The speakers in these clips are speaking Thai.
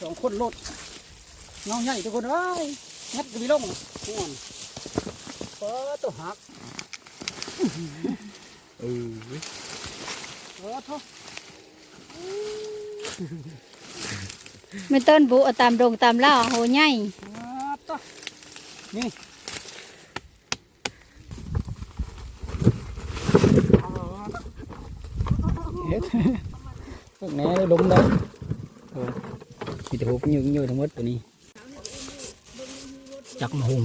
สองคนรถเงาใหญ่ทุกคนเอ้ยงัดกระบี่ลงห่วนเปิดตัวหักเออเออเท่าไม่ต้นบุเอาตามดงตามเล่าโหใหญ่ครับต่อนี่เฮ็ดพวกแหน่ได้ลมได้โอ้ มีแต่หุบยืงยืทั้งหมดตัวนี้ จักมะฮุง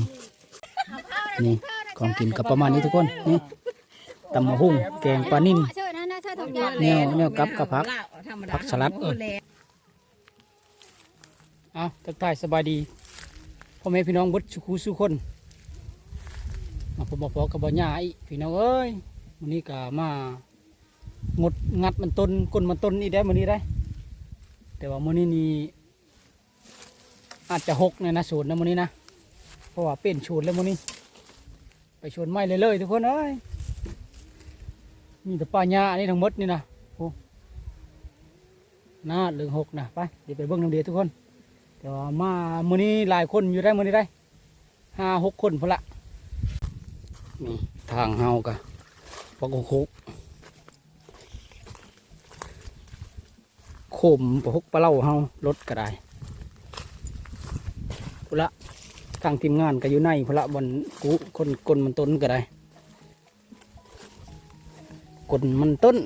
นี่ของกินกับประมาณนี้ทุกคนนี่ตำมะฮุงแกงปลานิ่นเนะนะเชิญทุกอย่างแนวแนวกับกับผักผักสลัดเออเอาทักทายสบายดีพ่อแม่พี่น้องบดสุขูสุคนมาผมบอกพอกับบ่หญ้าอีพี่น้องเอ้ยวันนี้ก็มางดงัดมันต้นก้นมันต้นนี่ได้มื้อนี้ได้ แต่ว่ามื้อนี้นี่ อาจจะหกในนะโฉนนะมื้อนี้นะเพราะว่าเป็นโฉนแล้วมื้อนี้ ไปโฉนไม้เลยเลยทุกคนเอ้ยมีแต่ป่าหญ้าอันนี้ทั้งหมดนี่นะโอ้หน้าเหลืองหกนะไปเดี๋ยวไปเบิ่งน้ำเดียทุกคนแต่ว่ามามือนี้หลายคนอยู่ได้มือนี้ได้ห้าหกคนพนละนี่ทางเฮากะปกคุกคมปกคุกปลาเล่าเฮารถก็ได้ พุละทางทีมงานก็อยู่ในพุละบนกูคนกลมันต้นก็ได้กลมันต้น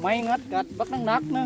ไม่งัดกัดบักนักนักนะ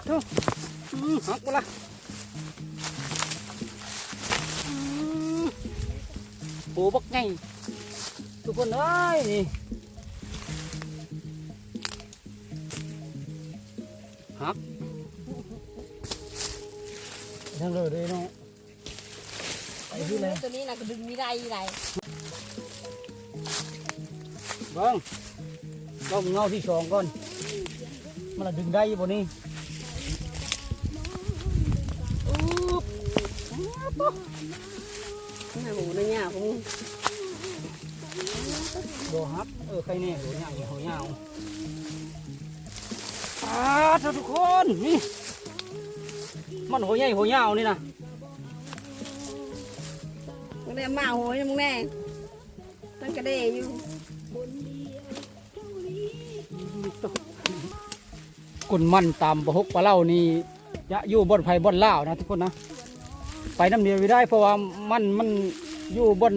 ดเถอะอืมหักหมดละอืมโอ้บักไงทุกคนเอ้ยนี่หักทั้งเลยเลยเนาะไปที่เลยตัวนี้นะก็ดึงไม่ได้ไรเบิ้งลองเงาที่สองก่อน มันละดึงได้อยู่บน หมูนะเนี่ยผมโดฮับเออใครเนี่ยโหยาวโหยาวอ่าเถอะทุกคนนี่มันโหใหญ่โหยาวนี่นะมึงได้มาโหยมึงแน่ตั้งกระเดยอยู่กุนมันตามประหกปลาเล่านี่จะอยู่บนไผ่บนล่าวนะทุกคนนะ ไปน้ำเดียวไม่ได้ เพราะว่ามันมันอยู่บน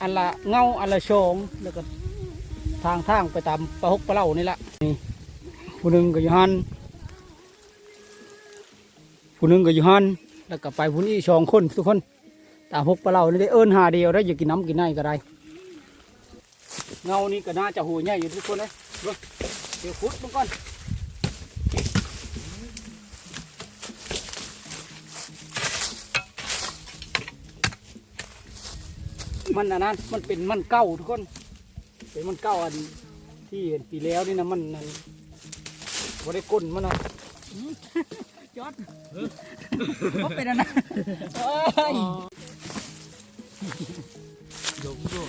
อันละเงาอันละโชงแล้วก็ทางทางไปตามประหกปลาเล่านี่ละนี่ผู้หนึ่งก็อยู่หันผู้หนึ่งก็อยู่หันแล้วก็ไปผู้นี้สองคนทุกคนตามหกปลาเล่านี่ได้เอิ้นหาเดียวได้อย่กินน้ำกินในก็ได้เงานี่ก็น่าจะหัวใหญ่อยู่ทุกคนเลยเบิ่งเดี๋ยวขุดมันก่อน มันอันนั้นมันเป็นมันเก้าทุกคน เป็นมันเก้าอันที่เห็นปีแล้วนี่นะมันนั่นบริก้นมันนะจอดก็เป็นอันนั้นเอ้ยโยกโยก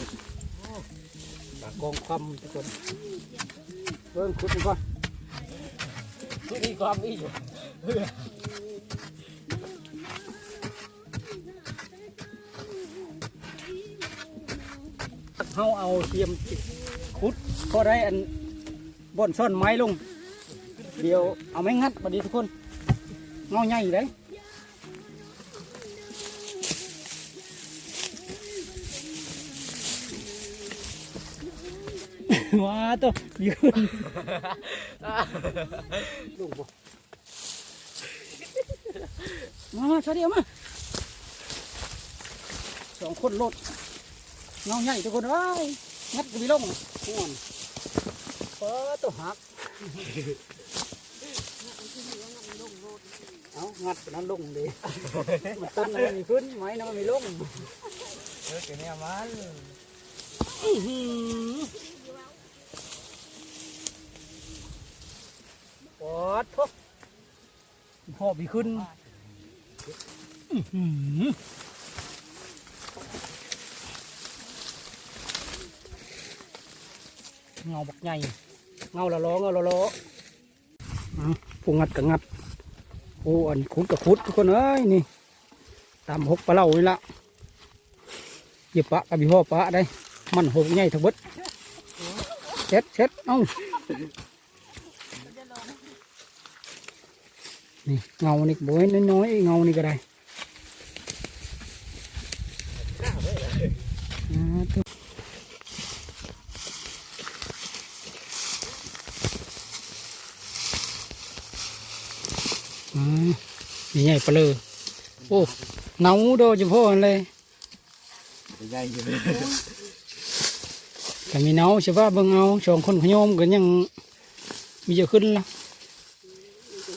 ปากกองความทุกคนเบิ่งขุดมันก่อนขุดนี่ความอีก เฮาเอาเทียมขุดก็ได้อันบ่อนซ่อนไม้ลง เดี๋ยวเอาไม้งัดมาดีทุกคนเงาใหญ่เลยว้าตัวยืนลงบ่มามาชาเดียวมาสองคนรถ เงาใหญ่ทุกคนเอ้ยงัดกูมีลงห่วนเออตัวหักเอางัดไปนั้นลงดิมันต้นมันมีขึ้นไม้นะมันมีลงเออเกี่ยวเนี่ยมันอื้อหือปอดทุกหอบอีกขึ้นอื้อหือ เงาบักใหญ่เงาละล้อเงาละล้อผู้งัดกับงัดโอ้อันขุดกับขุดทุกคนเอ้ยนี่ตามหกปลาเล่านี่ละเหยียบปะกับพี่พ่อปะได้มันหกใหญ่ทั้งเบิดเช็ดเช็ดเอ้านี่เงานี่บ่อยน้อยๆเงานี่ก็ได้อ่าตัวอ่า นี่ใหญ่ปลาเลยโอ้เนาโดยเฉพาะเลยใหญ่อยู่แต่มีเนาใช่ป่ะเบิ่งเอาสองคนขยมกันยังมีจะขึ้นละ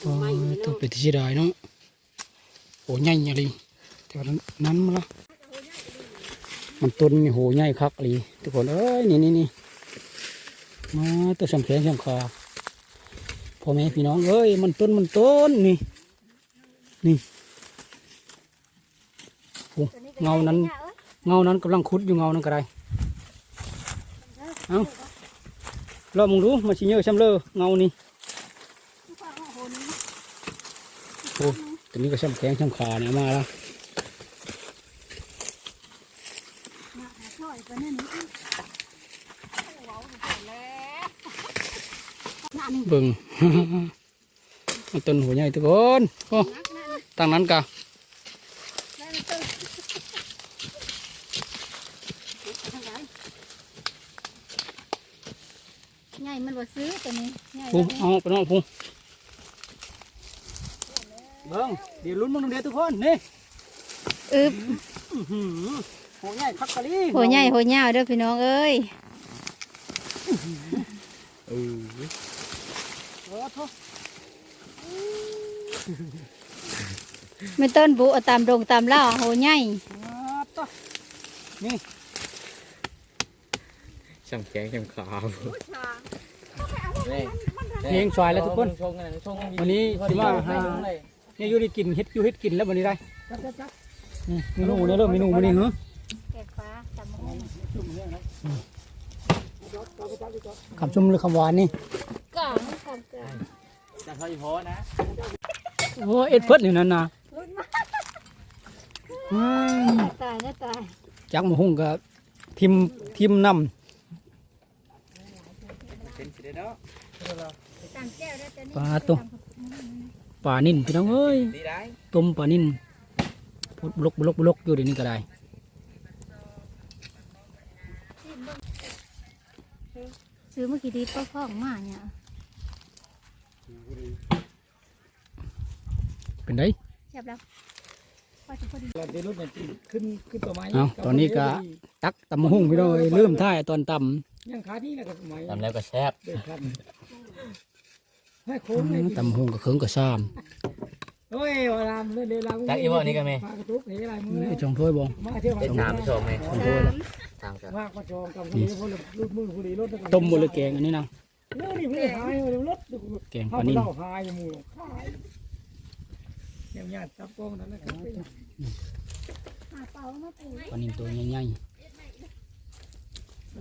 โอ้ยตัวเป็ดที่ได้เนาะโหใหญ่ยังเลยแต่ว่านั้นมาละมันต้นนี่โหใหญ่คักเลยทุกคนเอ้ยนี่นี่นี่มาตัวสำแขนสำขาพ่อแม่พี่น้องเอ้ยมันต้นมันต้นนี่ นี่โอ้เงานั้น เงานั้นกำลังคุดอยู่เงานั้นก็ได้เอาลองมึงดูมันชิเยอะช้ำเลอเงานี่โอ้ตัวนี้ก็ช้ำแข็งช้ำขาเนี่ยมาแล้วเบิ่งต้นหัวใหญ่ทุกคนโอ้ ตั้งนั้นกะใหญ่มันบ่ซื้อตัวนี้ใหญ่พุงเอาไปน้องพุงเบิ่งเดี๋ยวลุ้นมึงเดี๋ยวทุกคนนี่อึบอื้อหือหัวใหญ่คักกะลีโหใหญ่โหยาวเด้อพี่น้องเอ้ยเออเออโทษ ไม่ต้นบุเอาตามดงตามล่าโหใหญ่อ่าต่อนี่ช่างแข็งช่างขาวนี่เพลงชายแล้วทุกคนชงกันชงวันนี้สิมาหาเนี่ยอยู่ได้กินเฮ็ดอยู่เฮ็ดกินแล้ววันนี้ได้นี่เมนูเนี่ยเริ่มเมนูวันนี้เหรอแกงฟ้าตำมะฮุ่งคำชุ่มหรือคำหวานนี่กางคำกางจะเขาอีโพนะโอ้เอ็ดเพิ่นอยู่นั่นนะ อืมตายนะตายจักมาหุ่งกับทิมทิมนเป็นสิเด้อเนาะตามแก้วได้ตัวนี้ำปลาตัวปลานิ่นพี่น้องเอ้ยดีได้ต้มปลานิ่นพุดบลกบลกบลกอยู่เดี๋ยวนี้ก็ได้ซื้อเมื่อกี้ดีป้าพ่องมาเนี่ยเป็นได เสียบแล้วพอจะพอดีเดี๋ยวรถเนี่ยขึ้นขึ้นตัวไม้เอาตอนนี้ก็ตักตำมะหุ่งพี่น้องเอ้ยเริ่มท่ายตอนตำยังขาที่แล้วก็ไม้ทำแล้วก็แซ่บเด็ดพันให้โค้งเลยตำหงกับเขิงกับซ้ำโอ้ยเวลาเล่นเวลาจักอีโพนี่ก็มีพากระตุกเฮ้ยอะไรมึงไอ้จงถ้วยบองมาเที่ยวเป็นสามชมไหมจงถ้วยละสามกันมากกว่าจองกับคนนี้พวกรูดมือคนนี้รถต้มหมดเลยแกงอันนี้นะนี่นี่หายเลยรถแกงปลานิ่ม หายมูหายยังญาติจับกล้องนั่นแหละครับหาเป่ามาปูปลานิ่ตัวใหญ่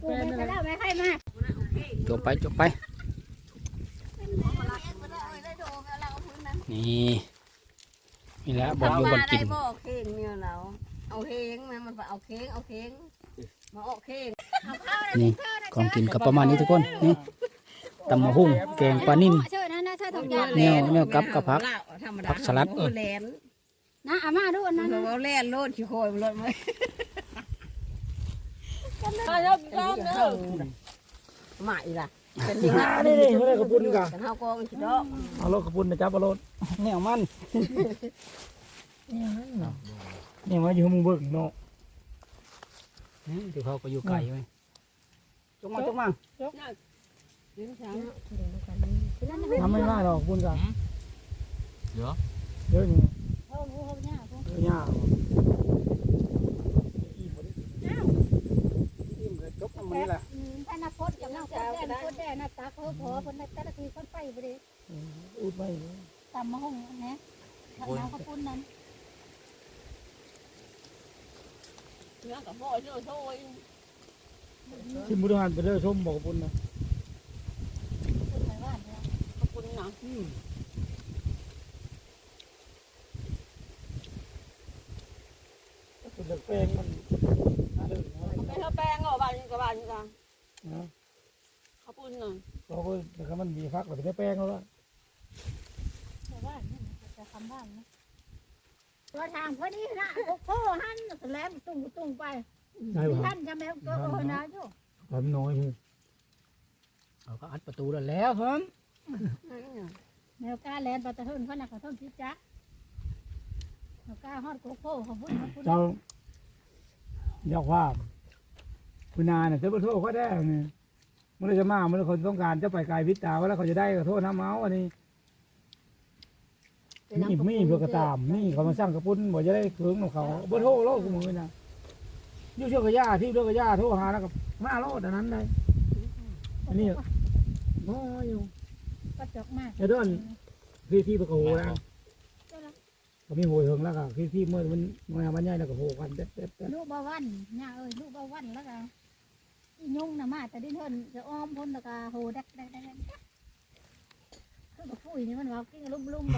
ปูไม่ได้ไม่ใครมาๆจบไปจบไป นี่นี่แหละบอกอยู่บนกินบ่เค้งเนี่ยเราเอาเค้งมามันเอาเค้งเอาเค้งมาเอาเค้งนี่ของกินกับประมาณนี้ทุกคนนี่ ตำมะหุ่งแกงปลานิ่มเชิญนะนะเชิญทองยาแนวแนวกับกับผักธรรมดาผักสลัด เออแลนนะอามาดูอันนั้นเรานะเอาแล่นโลดขี้โคยรถไหมใหม่ล่ะเป็นยังไงนี่นี่ไม่ได้กระปุนกะกันเฮากองสิดอกเอารถกระปุนนะจ๊ะเอารถแนวมันนี่มาอยู่มึงเบิ่งเนาะนี่เดี๋ยวเขาก็อยู่ไกลไว้จงมาจงมา ทำไม่ได้หรอกกระปุนกะเดี๋ยวเยอะนี่เอาหูเอาหน้าพวกเยอะยากอิ่มเลยจบทำมันนี่แหละอืมถ้านักพจน์กับนักพจน์แดนพจน์แดนนักตาเขาพอคนนักแต่ละทีคนไปบ่ได้อุดไม่ตามมาห้องนะทางน้ำข้าวปุ้นนั้นเนื้อกับพ่อเนื้อโซ่ยชิมบุตรหันไปเด้อชมบอกกระปุนนะ ปุ้นไปว่านเนี่ย ขอบคุณนะเป็นแป้งมันอะไรไม่เท่าแป้งเหรอบ้านกับบ้านกันนะขอบคุณนะเราก็แต่มันมีพักแบบเป็นแป้งแล้วล่ะไปว่านนี่จะทำบ้านนะตัวทางพอดีนะโอ้โหหันแหลมตุ้งตุ้งไปได้ป่ะท่านจะแม่ก็โอ้นะอยู่ความน้อยเลยเขาก็อัดประตูแล้วแล้วครับ แมวกาแลนปลาตะเฮินเขาหนักกว่าต้นพิจักแมวกาฮอดโกโก้ของพุ่นของพุ่นเจ้าเจ้าว่าคุณนาเนี่ยจะไปโทษเขาได้เนี่ยเมื่อจะมาเมื่อคนต้องการจะไปไกลพิษตาว่าแล้วเขาจะได้ก็โทษน้ำเมาอันนี้มีมีเพื่อกระตามนี่เขามาสร้างกระปุ้นบอกจะได้เคืองของเขาบ่โทษโลกกูมือนะอยู่เชื่อกระยาที่เชื่อกระยาโทษหาแล้วก็มาโลดอันนั้นได้อันนี้น้อย อยู่ก็จกมากไอ้ด้วนพี่ที่ประโคนะเขามีโหยเหิงแล้วก็พี่ที่เมื่อมันมามันใหญ่แล้วก็โหกันเด็ดเด็ดเด็ดลูกบ่าวันย่าเอ้ยลูกบ่าวันแล้วก็อียุ่งน่ะมาแต่ดิ้นเฮินจะอ้อมพ้นแล้วก็โหดักดักดักดักคือกับผู้นี่มันว่ากินลุ่มลุ่มไป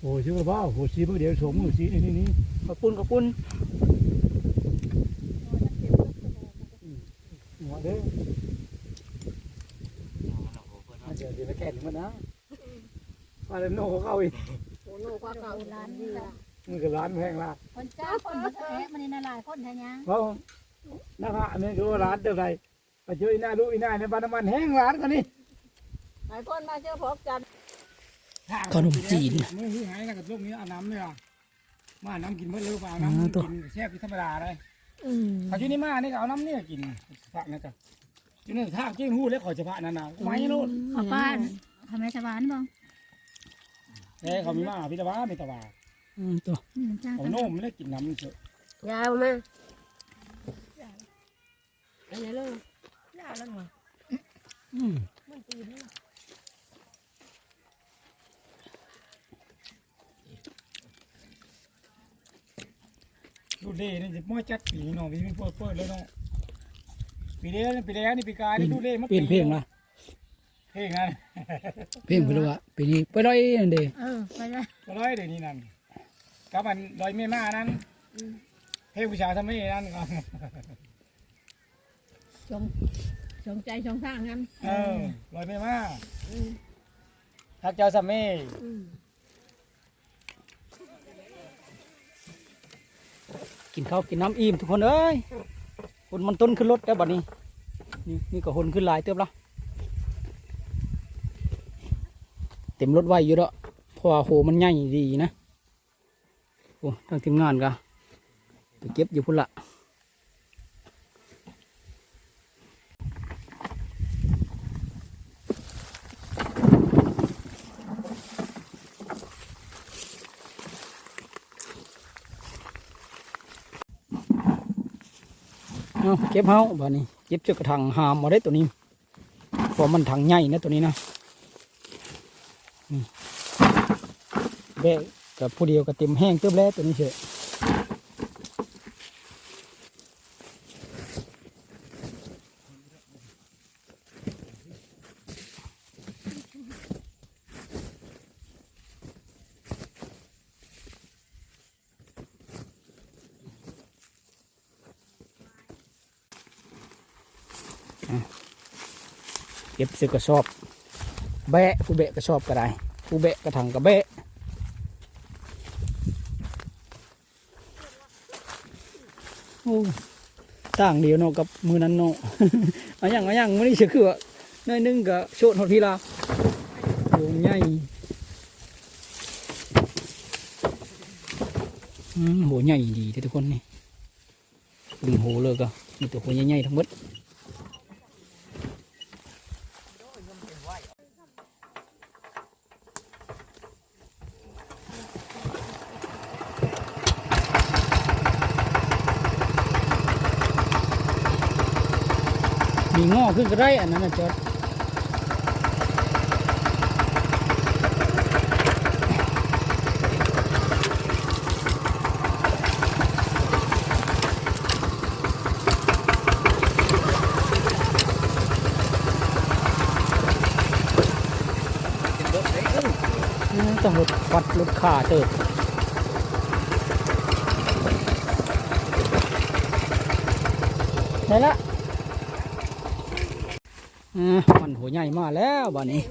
โอ้ยชื่อว่าบ้าโหชีเมื่อเดียวสมมือชีนี่นี่นี่กระปุนกระปุน หัวเด้อเดี๋ยวเดี๋ยวไปแก่มันนะมาเลยโน่เข้าอีกโอ้โหกว่าเก่าร้านนี่ละมันก็ร้านแพงละคนเจ้าคนมาแท้มันนี่น่าหลายคนแท้ยังเพราะนะครับอันนี้คือว่าร้านเดิมไรไปเจออีน่าดูอีน่าในบ้านน้ำมันแห้งร้านกันนี่หลายคนมาเจอพบกันขนมจีนมือที่หายแล้วกับลูกนี้เอาน้ำเลยอะมาน้ำกินเมื่อเร็วเปล่าน้ำกินแซ่บธรรมดาเลย อืมเขาที่นี่มานี่ก็เอาน้ำเนี่ยกินพระนะจ๊ะที่นี่ถ้าจิ้งหูแล้วขอจะพระนั่นน่ะไม่รู้ขอป้านทำไมสวรรค์บ้างเอ้เขามีมาพิจารณาไม่ตะวาอืมตัวนี่น้ำจ้าเขาโน้มไม่ได้กินน้ำเฉยยาวมาอันนี้เลยอืม ดูเล่นี่จะมั่วจัดปีเนาะมีเปิดเปิดเลยเนาะปีเดียวปีแล้วนี่ปีกายนี่ดูเล่มาเปลี่ยนเพลงละเพลงนั่นเพลงไปเลยว่าปีนี้ไปร้อยนั่นเด้เออไปเลยก็ร้อยเดี๋ยวนี้นั่นกับมันลอยเมียมานั้นเพลงผู้ชายทำไม่นั่นก็ชงชงใจชงทางนั้นเออลอยเมียมาทักเจ้าสามี กินข้าวกินน้ำอิ่มทุกคนเอ้ยคนมันต้นขึ้นรถแล้วบัดนี้ นี่นี่ก็คนขึ้นหลายเติบละเต็มรถไว้อยู่แล้วเพราะโหมันใหญ่ดีนะโอ้ทางทีมงานก็ไปเก็บอยู่พุ่นละ เก็บเฮาบ้านี้เก็บเจ้ากระถังหามมาได้ตัวนี้เพราะมันถังใหญ่นะตัวนี้นะแบกกับผู้เดียวก็เต็มแห้งเติมแล้วตัวนี้เฉย ซื้อกระสอบ แบะผู้แบะกระสอบก็ได้ผู้แบะกระถังก็แบะโอ้ต่างเดียวเนาะกับมือนั้นเนาะเอาอย่างเอาอย่างมื้อนี้เชื่อคือว่าน้อยนึงก็โชดฮอดพีลาโอ้ใหญ่อืมโหใหญ่ดีทุกคนนี่ดึงโหเลยก็มีแต่โหใหญ่ๆทั้งหมด มีง อขึ้นก็ได้อันนั้นนะจอดอืมต้องรถปัดรถขาเติบได้ละ อ่ามันหัว ใหญ่มาแล้วบ้านนี้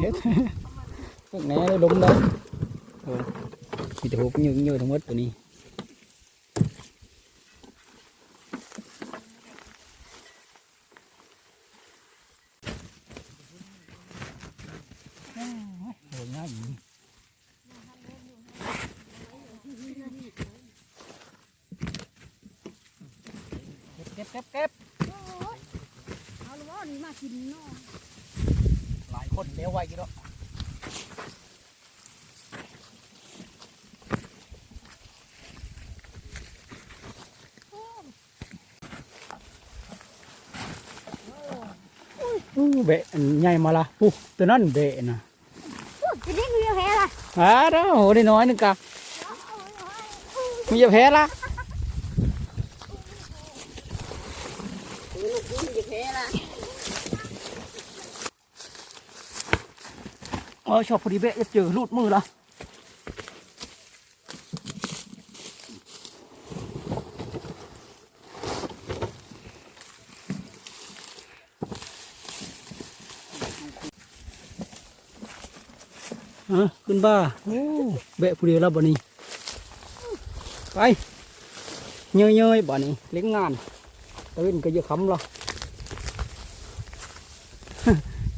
เฮ็ดพวกแหน่เลยล้มได้โอ้ยมีแต่หกยืงเยอะทั้งหมดตัวนี้โอ้ยหัวใหญ่เก็บเก็บเก็บเอาลูกอ้อนี่มากินเนาะหลายคนเลี้ยวไวกี่ดอกอู้เบะอันใหญ่มาละปุ๊ตัวนั้นเบะนะจะได้มีแพ้ละอ่าเด้อโหได้น้อยหนึงกะมีจะแพ้ละ ลูกกูจะแพ้ละ เออชอบพอดีเบะจะเจอลูดมือละฮะขึ้นบ้าโอ้เบะผู้เดียวแล้วบ่นี้ไปเยยๆบ่นี้เล็กงงานตะเวนก็เยอะคำละ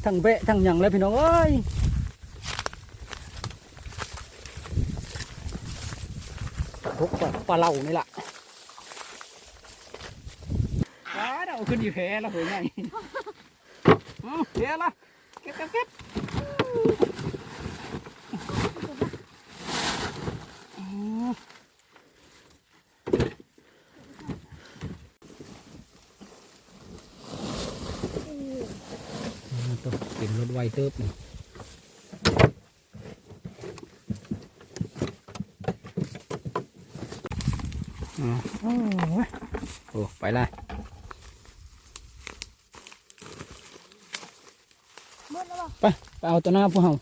ทั้งเบะทั้งหยังเลยพี่น้องเอ้ย พกแบบปลาเหล่านี่แหละว้าเราขึ้นอยู่แพ้แล้วเหยไงเอาแพ้ละเก็บเก็บเก็บอืมต้องเป็นรถไวเติบนี่อ๋อโอ้ย โอ้ไปเลยไปไปเอาตัวหน้าพวกเรา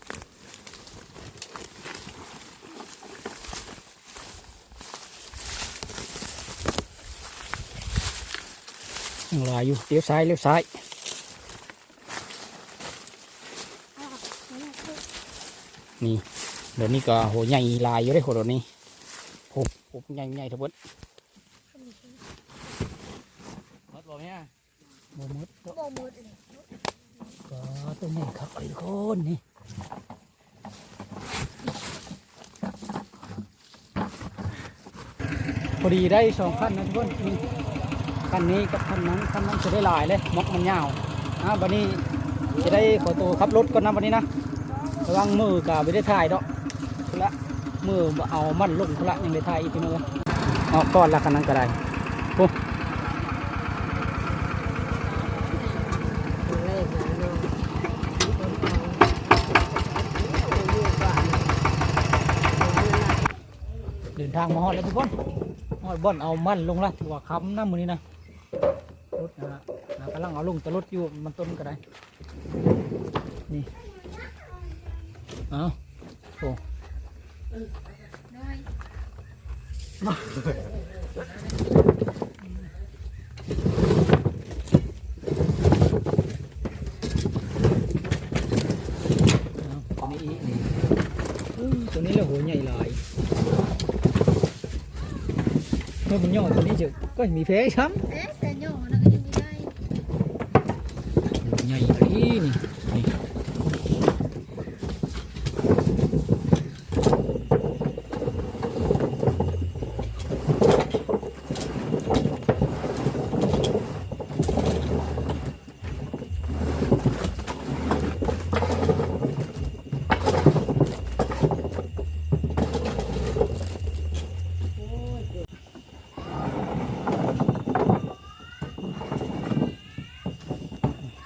ยังรออยู่เลี้ยวซ้ายเลี้ยวซ้ายนี่เดี๋ยวนี้ก็โหใหญ่ลายอยู่ได้โหเดี๋ยวนี้โหโหใหญ่ใหญ่ทั้งหมด รถบ่แม่ บ่หมดก็ บ่หมดเลย ตัวใหญ่ครับไอ้คนนี่ พอดีได้สองขั้นนะทุกคนนี่ขั้นนี้กับขั้นนั้นขั้นนั้นจะได้หลายเลยมกมันยาวนะวันนี้จะได้ขอตัวขับรถก่อนนะวันนี้นะระวังมือกับไม่ได้ถ่ายดอกพุ่นละมือเอามันลงพุ่นละยังได้ถ่ายอีกทีนึงเลยออกก่อนละคันนั้นก็ได้เลขนะเดินทางมาฮอดแล้วทุกคน บอนเอามันลงละถือว่าค้ำน้ำมือนี้นะรถนะฮะกำลังเอาลงตะรถอยู่มันต้นก็ได้นี่เอาโอ้น้อย เอาตัวนี้อีกนี่ มันย่อตัวนี้เจอก็มีเพช้ เอ๊ะแต่โยกนะก็ยังมีได้ำใหญ่เลยนี่นี่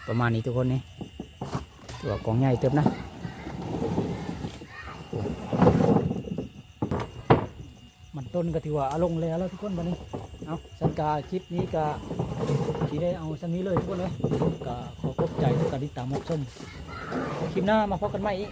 ประ มาณนี้ทุกคนนี่ตัวากองใหญ่เติมนะมันต้นก็ถือว่าอาลงแล้วแล้วทุกคนวันนี้เอาสันกาคลิปนี้ก็ที่ได้เอาสังนี้เลยทุกคนเลยก็ขอขอบใจทุกการติดตามรับชมคลิปหน้ามาพบกันใหม่อีก